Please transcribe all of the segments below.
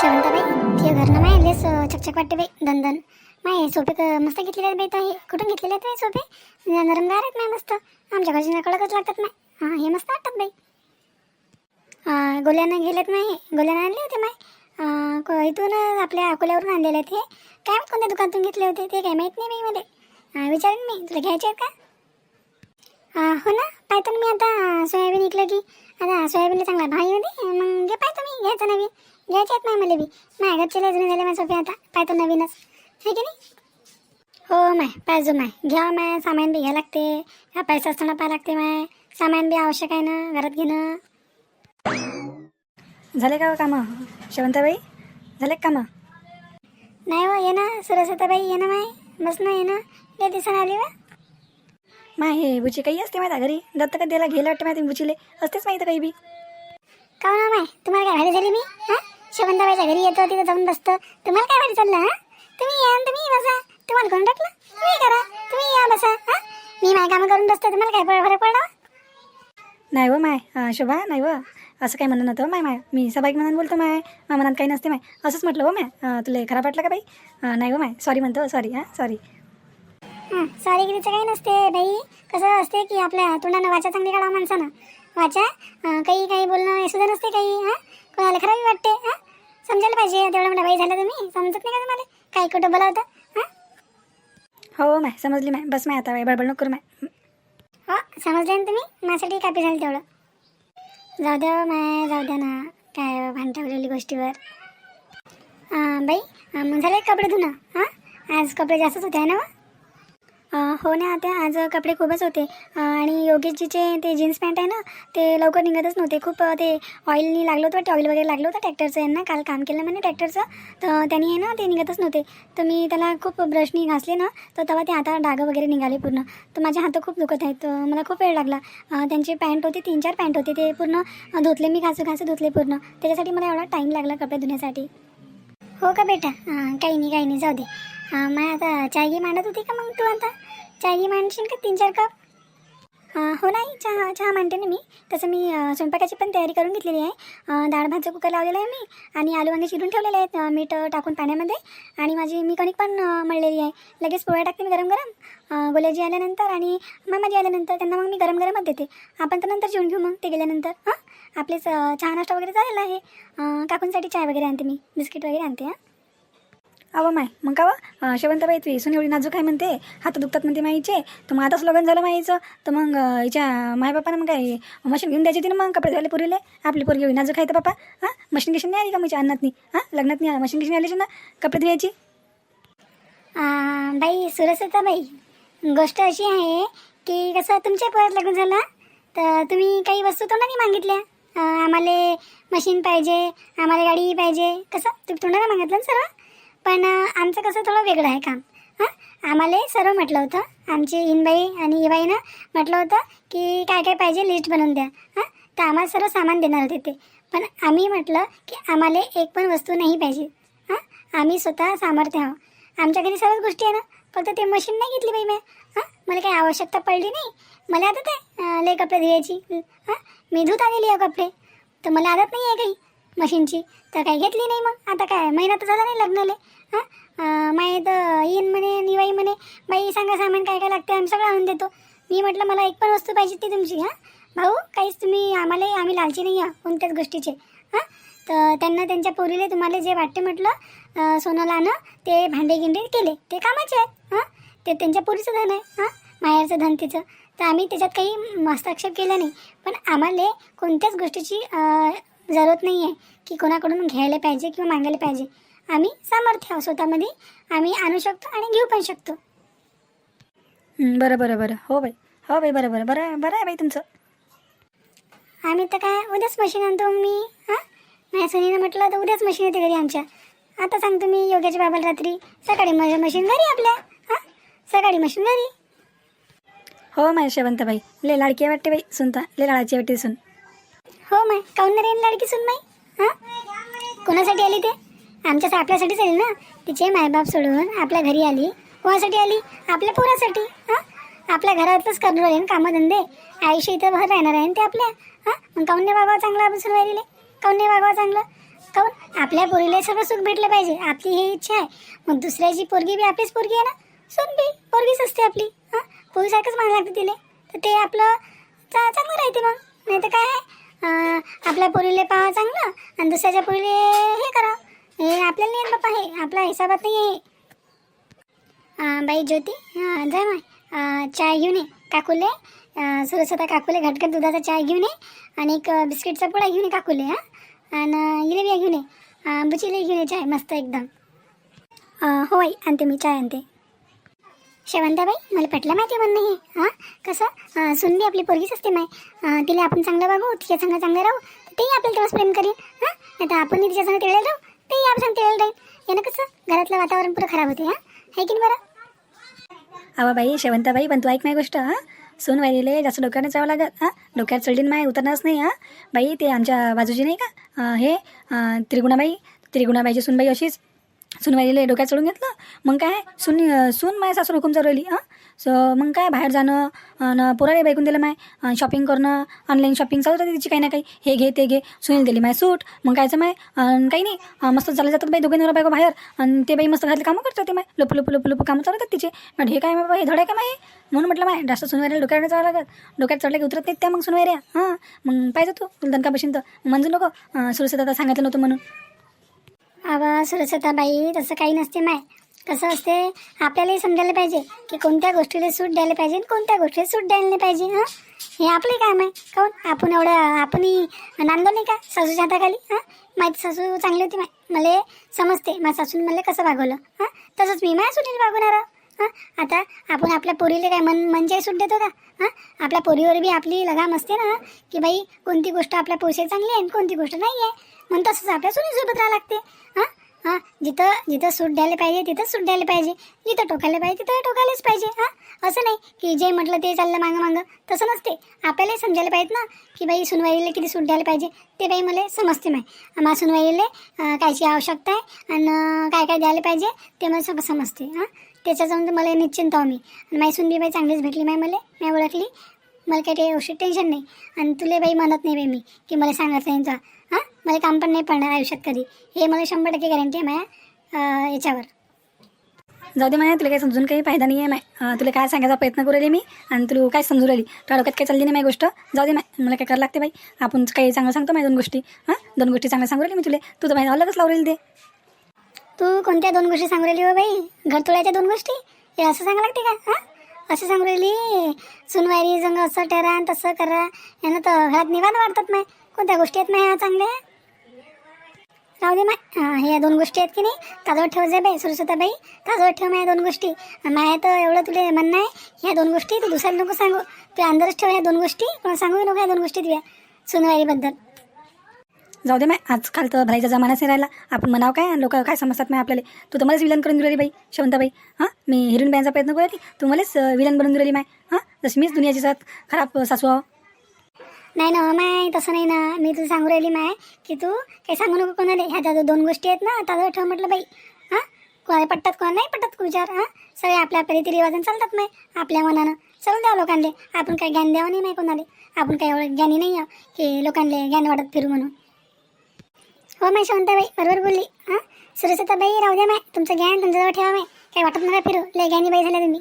शेवंताबाई ते घर ना माय लेस चकचक वाटते बाई दन दन माय सोपे मस्त घेतलेले आहेत बाई तर हे कुठून घेतलेले आहेत बाई सोपे? नरमदार आहेत माय मस्त. आमच्या घरच्या कडकच लागतात माय. हां हे मस्त वाटतात बाई. गोल्यानं गेलेत माय. गोल्यांना गोल्यानं आणले होते माय. इथून आपल्या अकोल्यावरून आणलेले आहेत हे. काय माहीत कोणत्या दुकानातून घेतले होते ते काय माहीत नाही बाई मला. विचारेन मी तुला घ्यायचे आहेत का? हो ना पाहतो मी आता सोयाबीन इकलं की. आता सोयाबीनला चांगला भाव येऊ दे. मग घे पाहतो मी घ्यायचं नवीन. घ्यायचे आहेत नाही मला बी. माझ्या घरचे लग्न झाले माझ्या सोपे आता. पाहतो नवीनच. आहे की नाही? हो माय. पाहिजो माय. घ्या माय सामान बी घ्या लागते. हा पैसा असताना पाहा लागते माय. सामान बी आवश्यक आहे ना घरात घेणं. झाले का हो कामं? शेवंताबाई? झाले का कामं? नाही हो ये ना. सरस्वताबाई ये ना माय. बस ना ये ना. या दिवसानं आली वा. माय हे बुची काही असते माहिती घरी? दत्त का द्यायला घ्यायला वाटतं माहिती बुचीले. असतेच माहिती काही बी. का ना माय. तुम्हाला काय भारी झाली मी? हा? शेवंताबाईच्या घरी येतो तिथं जाऊन बसतो. तुम्हाला काय भारी चाललं हा? तुम्ही या आणि तुम्ही बसा. तुम्हाला कोण टाकलं तुम्ही करा. तुम्ही या बसा हा? मी माय कामं करून बसतो. तुम्हाला काय फरक फरक पडला? नाही हो माय अं, शोभा नाही हो. असं काही म्हणणं नव्हतं हो माय माय. मी सबाईक मनात बोलतो माय. मा मनात काही नसते माय. असंच म्हटलं हो माय. अं, तुला खराब वाटलं का बाई? अं, नाही हो माय. सॉरी म्हणतो सॉरी हां सॉरी हां सॉरी गिरीचं काही नसते बाई. कसं असते की आपल्या तोंडानं वाचा चांगली काढा माणसानं. वाचा अं, काही काही बोलणं हे सुद्धा नसते काही हां? कोणाला खराबी वाटते हां? समजायला पाहिजे तेवढं मोठा बाई झाला तुम्ही. समजत नाही का तुम्हाला? काही कुठं बोलावतं हां? हो माय समजली माय. बस माय आता बाई बडबड नको करू माय. हो? समजले ना तुम्ही? माझ्यासाठी कापी झाली तेवढं. जाऊ द्या हो माय जाऊ द्या ना. काय भान ठेवलेली गोष्टीवर. बाई मग झाले कपडे धुणं हां? आज कपडे जास्तच होते आहे ना व? हो ना आता आज कपडे खूपच होते. आणि योगेशजीचे ते जीन्स पॅन्ट आहे ना ते लवकर निघतच नव्हते. खूप ते ऑइलनी लागलं होतं वाटतं ऑइल वगैरे लागलं होतं ट्रॅक्टरचं यांना काल काम केलं म्हणे ट्रॅक्टरचं तर त्यांनी आहे ना ते निघतच नव्हते. तर मी त्याला खूप ब्रशनी घासले ना तर तेव्हा ते आता डागं वगैरे निघाले पूर्ण. तर माझे हात खूप दुखत आहेत. तर मला खूप वेळ लागला. त्यांची त्यांचे पॅन्ट होते तीन चार पॅन्ट होते ते पूर्ण धुतले मी घासू घासू धुतले पूर्ण. त्याच्यासाठी मला एवढा टाईम लागला कपडे धुण्यासाठी. हो का बेटा? काही नाही काही नाही जाऊ दे. हां मग आता चायगी मांडत होती का मग तू आता? चायगी मांडशील का तीन चार कप? हो नाही चहा चहा मांडते ना मी. तसं मी स्वयंपाकाची पण तयारी करून घेतलेली आहे. डाळ भातचं कुकर लावलेलं आहे मी आणि आलू वांगे चिरून ठेवलेले आहेत. मीठ टाकून पाण्यामध्ये आणि माझी मी कणिक पण मळलेली आहे. लगेच पोळ्या टाकते मी गरम गरम गोल्याजी आल्यानंतर आणि मामाजी आल्यानंतर त्यांना मग मी गरम गरमच देते. आपण तर नंतर जेवून घेऊ मग ते गेल्यानंतर. हां? आपलेच चहा नाश्ता वगैरे झालेला आहे. काकूंसाठी चाय वगैरे आणते मी. बिस्किट वगैरे आणते हां? अहो माय मग का व शेवंताबाई तू इसून एवढी नाजूक आहे म्हणते. हात दुखतात म्हणते माईचे. तर मग आताच लग्न झालं माईचं. तर मग हिच्या मायबापानं मग काय मशीन घेऊन द्यायची होती ना मग कपडे झाले पुरीले. आपली पोरगी एवढी नाजूक आहे तर पप्पा हां? मशीन गिशीन नाही आली का म्हणजे अन्नात नाही हां? लग्नात नाही मशीन गिशीन आली ना कपडे धुवायची? बाई सुरसता बाई गोष्ट अशी आहे की कसं तुमच्या परत लग्न झालं तर तुम्ही काही वस्तू तर नाही मागितल्या आम्हाला मशीन पाहिजे आम्हाला गाडी पाहिजे कसं? तुम्ही तोंडाला मागितलं ना सर्व? पण आमचं कसं थोडं वेगळं आहे काम. हां? आम्हाला सर्व म्हटलं होतं. आमची इनबाई आणि इबाईनं म्हटलं होतं की काय काय पाहिजे लिस्ट बनवून द्या. हां? तर आम्हाला सर्व सामान देणार होते ते. पण आम्ही म्हटलं की आम्हाला एक पण वस्तू नाही पाहिजे. हां? आम्ही स्वतः सामर्थ्य आहोत. आमच्या घरी सर्वच गोष्टी आहे ना. फक्त ते मशीन नाही घेतली बाई मी. हां? मला काही आवश्यकता पडली नाही. मला आता आहे लय कपडे धुवायची. हां? मी धुत आलेली आहे कपडे. तर मला आदत नाही आहे काही. मशीनची तर काही घेतली नाही मग. आता काय महिना तर झाला नाही लग्नाले. हां? माय तर येईन म्हणे निवाई म्हणे. बाई सांगा सामान काय काय लागते आम्ही सगळं आणून देतो. मी म्हटलं मला एक पण वस्तू पाहिजे ती तुमची. हां? भाऊ काहीच तुम्ही आम्हाला आम्ही लालची नाही आहे कोणत्याच गोष्टीचे. हां? तर त्यांना त्यांच्या पोरीले तुम्हाला जे वाटते म्हटलं सोनाला आणं ते भांडे गिंडे केले. ते कामाचे आहेत. हां? ते त्यांच्या पोरीचं धन आहे. हां? माहेरचं धन तिचं. तर आम्ही त्याच्यात काही हस्तक्षेप केला नाही. पण आम्हाला कोणत्याच गोष्टीची जरूरत नाही आहे की कोणाकडून घ्यायला पाहिजे किंवा मागायला पाहिजे. आम्ही सामर्थ्य आहोत स्वतःमध्ये. आम्ही आणू शकतो आणि घेऊ पण शकतो. बरं बरं बरं. हो बाई. हो बाई बरं बरं. बरं बरं आहे बाई तुमचं. आम्ही तर काय उद्याच मशीन आणतो मी हां? माझ्या सुनीनं म्हटलं तर उद्याच मशीन येते घरी आमच्या. आता सांगतो मी योग्याच्या बाबाला रात्री. सकाळी माझ्या मशीन घरी आपल्या हां? सकाळी मशीन घरी. हो माय शेवंताबाई. ले लाडकी वाटते बाई सुनता. ले लाडाची वाटते सुन. हो माय. काऊन नाही राहील लाडकी सुन माई हां? कोणासाठी आली ते? आमच्या आपल्यासाठीच आली ना? तिचे मायबाप सोडून आपल्या घरी आली. कोणासाठी आली? आपल्या पोरासाठी हां? आपल्या घरातच करून राहील कामधंदे. आयुष्य इथं भर राहणार आहे ना ते आपल्या हां? मग काऊन नाही वागावं चांगलं आपण सुनवाईले काऊन नाही वागावं चांगलं? काऊन? आपल्या पोरीला सगळं सुख भेटलं पाहिजे. आपली ही इच्छा आहे. मग दुसऱ्याची पोरगी बी आपलीच पोरगी आहे ना? सुन बी पोरगीच असते आपली हां? पोरीसारखंच मान लागते तिले. तर ते आपलं चा चांगलं राहते मग. नाही तर काय आहे? आपल्या पोरीले पाहा चांगलं आणि दुसऱ्याच्या पोरीले हे करा हे आपल्याला नाही बाप्पा हे आपल्या हिसाबात नाही आहे हे. बाई ज्योती अं, जाय मग चाय घेऊन ये काकुले. अं, सुरसता काकूले घटघट दुधाचा चाय घेऊन ये आणि एक बिस्किटचा पोळा घेऊन ये काकुले हां. आणि इलेबिया घेऊन ये. बुचिले घेऊन ये चाय मस्त एकदम. हो आई आणते मी चाय आणते. शेवंताबाई मला पटलं माहिती म्हणणं हे हां? कसं? सुंदी आपली पोरगीच असते माय. तिला आपण चांगलं बघू तिच्या संग चांगलं राहू तर तेही आपल्याला तेव्हाच प्रेम करेल हां? नाही तर आपण तिच्या संग तिळेल राहू तेही आपण संग तिळेल राहील यानं कसं? घरातलं वातावरण पुरं खराब होते हां? आहे की बरं? अवा बाई शेवंताबाई पण तू ऐक माय गोष्ट हां? सून वाहिलेले जास्त डोक्यानं जावं लागत हां? डोक्यात चढलीन माय उतरणारच नाही हां? बाई ते आमच्या बाजूची नाही का? हे त्रिगुणाबाई त्रिगुणाबाईची सूनबाई अशीच सुनवाईला डोक्यात चढून घेतलं. मग काय सुन अं, सून माय सासूर हुकूम चालवली हां? सो मग काय बाहेर जाणं आणि पोराले बाईकून दिलं माय शॉपिंग करणं ऑनलाईन शॉपिंग चालू होतं तिची काही ना काही. हे घे ते घे. सुनील दिली माय सूट. मग कायचं माय काही नाही. मस्त चालले जातात बाई दोघे नवरा बायको बाहेर. आणि ते बाई मस्त घरातले कामं करतात ते माय. लोप लोप लोप लोप कामं चालतात तिचे. म्हटलं हे काय बाबा हे धडे काय माय? म्हणून म्हटलं माय जास्त सुनवायला डोक्याकडे जावं लागत. डोक्यात चढले की उतरत नाहीत त्या मग सुनवायऱ्या हां? मग पाहिजे तू तुला दणका बशीन तर. म्हणजे नको. सुरसेत आता सांगितलं नव्हतं म्हणून. अवा सुरक्षताबाई तसं काही नसते माय. कसं असते आपल्यालाही समजायला पाहिजे की कोणत्या गोष्टीला सूट द्यायला पाहिजे आणि कोणत्या गोष्टीला सूट द्यायला नाही पाहिजे हां? हे आपले काम आहे. काऊन? आपण एवढं आपणही नांदलो नाही का सासूच्या हाताखाली हां? माझी सासू चांगली होती माय. मला समजते. माझ्या सासून मला कसं भागवलं हां? तसंच मी माझ्या सुनील भागवणार. हां आता आपण आपल्या पोरीला काय मन म्हणजे सूट देतो का? हां आपल्या पोरीवर बी आपली लगाम असते ना की बाई कोणती गोष्ट आपल्या पोरीसाठी चांगली आहे आणि कोणती गोष्ट नाही आहे म्हणून तसंच आपल्या सुनीसोबत राहावं लागते. हां हां जिथं जिथं सूट द्यायला पाहिजे तिथं सूट द्यायला पाहिजे. जिथं टोकायला पाहिजे तिथं टोकायलाच पाहिजे. हां असं नाही की जे म्हटलं ते चाललं मागं मागं. तसं नसते. आपल्यालाही समजायला पाहिजे ना की बाई सुनवाईला किती सूट द्यायला पाहिजे. ते बाई मला समजते माय. मा सुनवाईले कायची आवश्यकता आहे आणि काय काय द्यायला पाहिजे ते मला सगळं समजते. हां त्याच्याच्याऊन तर मला निश्चिंत आहो मी. आणि माझी सुनबी बाई चांगलीच भेटली माय मला मी ओळखली. मला काही ते औषध टेन्शन नाही. आणि तुला बाई म्हणत नाही बाई मी की मला सांगायचं यांचा हां? मला काम पण नाही पडणार आयुष्यात कधी. हे मला शंभर टक्के गॅरंटी आहे माझ्या याच्यावर. जाऊ दे माया तुला काही समजून काही फायदा नाही आहे माय तुला काय सांगायचा प्रयत्न करू राहिली मी आणि तुला काय समजू राहिली? तुला डोक्यात काही चालली नाही माय गोष्ट? जाऊ दे माय मला काय करायला लागते बाई? आपण काही चांगलं सांगतो माय दोन गोष्टी. हां? दोन गोष्टी चांगल्या सांगू राहिली मी तुला. तू तर माझ्या अलगच लावलेली ते. तू कोणत्या दोन गोष्टी सांगू राहिली हो बाई? घर तोडायच्या दोन गोष्टी? हे असं सांगा लागते का हां? असं सांगू राहिली? सुनवारी जंग असं ठरा तसं करा. यानं तर घरात निवांत वाढतात नाही कोणत्या गोष्टी आहेत नाही ह्या चांगल्या? राहू दे माय. ह्या दोन गोष्टी आहेत की नाही? ताजवळ ठेव जे बाई सुरसुता बाई. ताजवळ ठेव माझ्या दोन गोष्टी. माया तर एवढं तुला म्हणणं आहे ह्या दोन गोष्टी तू दुसऱ्याला नको सांगू. तू अंदरच ठेव ह्या दोन गोष्टी कोणा सांगू नको ह्या दोन गोष्टी तुझ्या सुनवारीबद्दल. जाऊ दे माय आजकाल तर भरायचा जमानाच नाही राहिला. आपण म्हणावं काय लोक काय समजतात माय आपल्याला? तू तर मलाच विलन करून दिली बाई शवंताबाई हां? मी हिरोईन बनायचा प्रयत्न करू तू मलाच विलन बनवून दिली माय. हां? जशी मीच दुनियाची साथ खराब सासू आहो. नाही ना हो माय तसं नाही ना. मी तुला सांगू राहिली माय की तू काही सांगू नको कोणाला. ह्या त्या दोन गोष्टी आहेत ना ताजं ठेव म्हटलं बाई. हां? कोणाला पटतात कोणाला नाही पटतात विचार. हां? सगळे आपल्या आपल्या रीतिरिवाजाने चालतात माय आपल्या मनानं. चालून द्यावं लोकांना आपण काही ज्ञान द्यावं नाही माय कोणाला. आपण काही एवढं ज्ञानी नाही आहे की लोकांना ज्ञान वाटत फिरू म्हणून. हो माय शांताबाई बरोबर बोलली. हां? सुरसताबाई राहू द्या माय. तुमचं ज्ञान तुमच्याजवळ ठेवा माय. काय वाटत नका फिरू. लय ज्ञानी बाई झाल्या तुम्ही.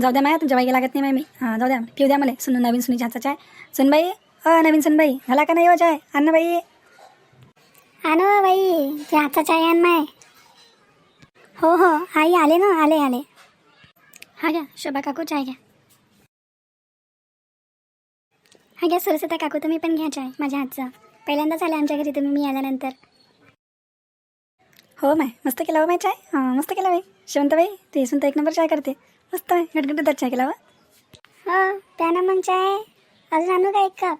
जाऊ द्या माया तुमच्या बाईला लागत नाही माय मी. हां जाऊ द्या. पिऊ द्या मला. सुनू नवीन सुनी चहाचा चाय सुनबाई अ नवीन सुनबाई झाला का नाही हो चाय? अन्न बाई. आणो हो बाई. चहाचा चाय आण माय. हो हो. आई आले ना आले आले. हा घ्या शोभा काकू चाय घ्या. हा घ्या सरस्वता काकू तुम्ही पण घ्या चाय माझ्या हातचा. पहिल्यांदाच आले आमच्या घरी तुम्ही मी आल्यानंतर. हो माय मस्त केला हो माय चाय. हां मस्त केला बाई. शेवंताबाई ते सुनता एक नंबर चाय करते. मस्त आहे गटगट चाय केला हो हो त्यानं मग चाय. अजून आणू का एक कप?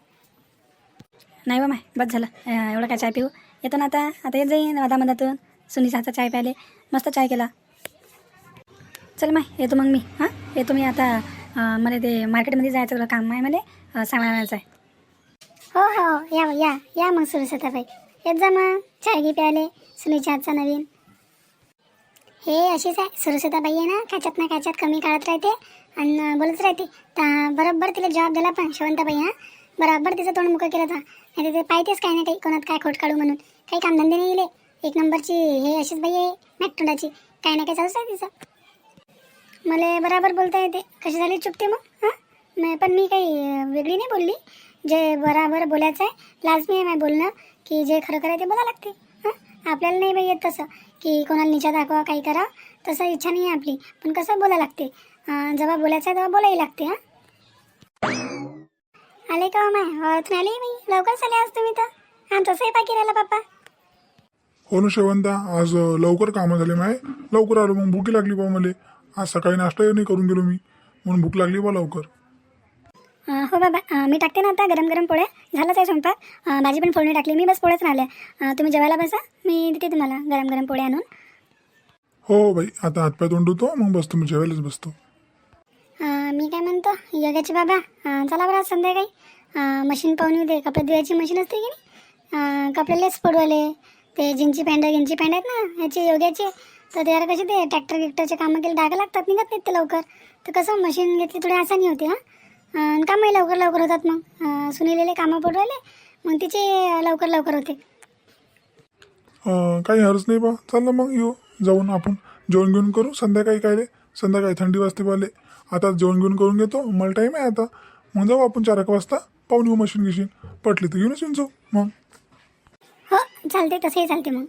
नाही बा माय बस झालं. एवढं काय चाय पिऊ? येतो ना आता आता येत जाईन मधामधातून सुनीचा हातचा चाय प्याले. मस्त चाय केला. चल माय येतो मग मी. हां येतो मी आता. मला ते मार्केटमध्ये जायचं काम आहे मला. आणायचं आहे हो हो. या या. या मग सुरसताबाई. येत जा मग. चाय घे प्याले सुनीच्या आजचा नवीन. हे अशीच आहे. सुरसताबाई आहे ना काच्यात ना काच्यात कमी काढत राहते आणि बोलत राहते. तर बरोबर तिला जॉब दिला पण शेवंताबाई हां? बरोबर तिचं तोंड मुकं केलं तर. नाही ते पाहितेच काही ना काही कोणात काय खोट काढू म्हणून. काही कामधंदे नाही इले. एक नंबरची हे अशीच बाई आहे मॅटोंडाची काही ना काही चालूच आहे तिचं. मला बराबर बोलता येते. कशी झाली चुकते मग? हां? नाही पण मी काही वेगळी नाही बोलली. जे बराबर बोलायचं आहे लाजमी आहे माय बोलणं की जे खरं खरं आहे ते बोला लागते. हां? आपल्याला नाही बाई येत तसं की कोणाला निचा दाखवा काही करा तसं इच्छा नाही आहे आपली. पण कसं बोला लागते? जेव्हा बोलायचं आहे तेव्हा बोलायला लागते हां? आले का हो माय? ओळखून आले मी लवकरच आले आज तुम्ही तर. आमचा स्वयंपाकी राहिला पप्पा. हो ना शेवंता आज लवकर कामं झाले माय. लवकर आलो मग भूक लागली बा मला. आज सकाळी नाश्ता नाही करून गेलो मी. म्हणून भूक लागली बा लवकर. हो बाबा मी टाकते ना आता गरम गरम पोळ्या. झालाच आहे स्वयंपाक. भाजी पण फोडणी टाकली. मी बस पोळ्याच राहिल्या. अं, तुम्ही जेवायला बसा. मी देते तुम्हाला गरम गरम पोळ्या आणून. हो बाई. आता हातपाय तोंड धुतो मग बसतो मी जेवायलाच बसतो. मी काय म्हणतो? योगाचे बाबा चला बरं आज संध्याकाळी. मशीन पाहून येऊ दे. कपडे धुवायची मशीन असते की नाही? अं, कपडे लेच पडवाले ते जिंची पॅन्ट गिंची पॅन्ट आहेत ना? ह्याचे योग्याचे. तर त्याला कसे ते ट्रॅक्टर गिक्टरचे कामं केले डागा लागतात. निघत नाहीत ते लवकर. तर कसं मशीन घेतली थोडी आसानी होते हां? कामही लवकर लवकर होतात मग. सुनीलेले कामं पडवाले मग तिचे लवकर लवकर होते. काही हरच नाही बा. चाललं मग येऊ. जाऊन आपण जेवण घेऊन करू. संध्याकाळी काय रे? संध्याकाळी थंडी वाजते पाले. आता जेवण घेऊन करून घेतो. मला टाईम आहे आता. मग जाऊ आपण चार एक वाजता. पाहून येऊ मशीन गिशीन पटली तर घेऊनच येऊन जाऊ. मग. हो चालते तसंही चालते मग.